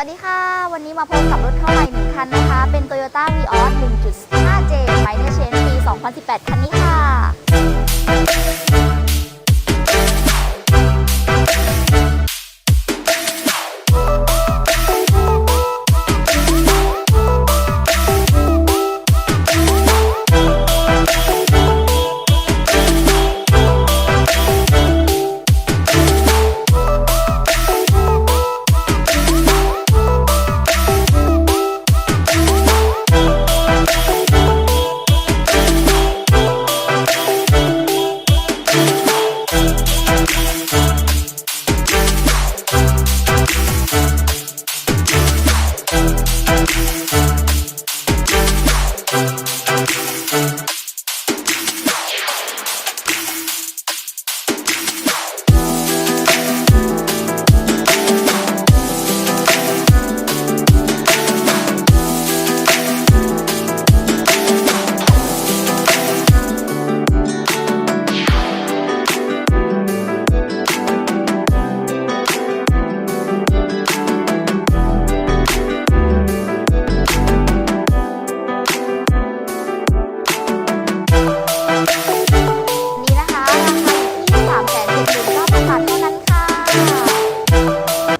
สวัสดีค่ะ วันนี้มาพบกับรถเข้าใหม่หนึ่งคันนะคะ เป็น Toyota Vios 1.5J Minor ลขเชนปี 2018 คันนี้ค่ะ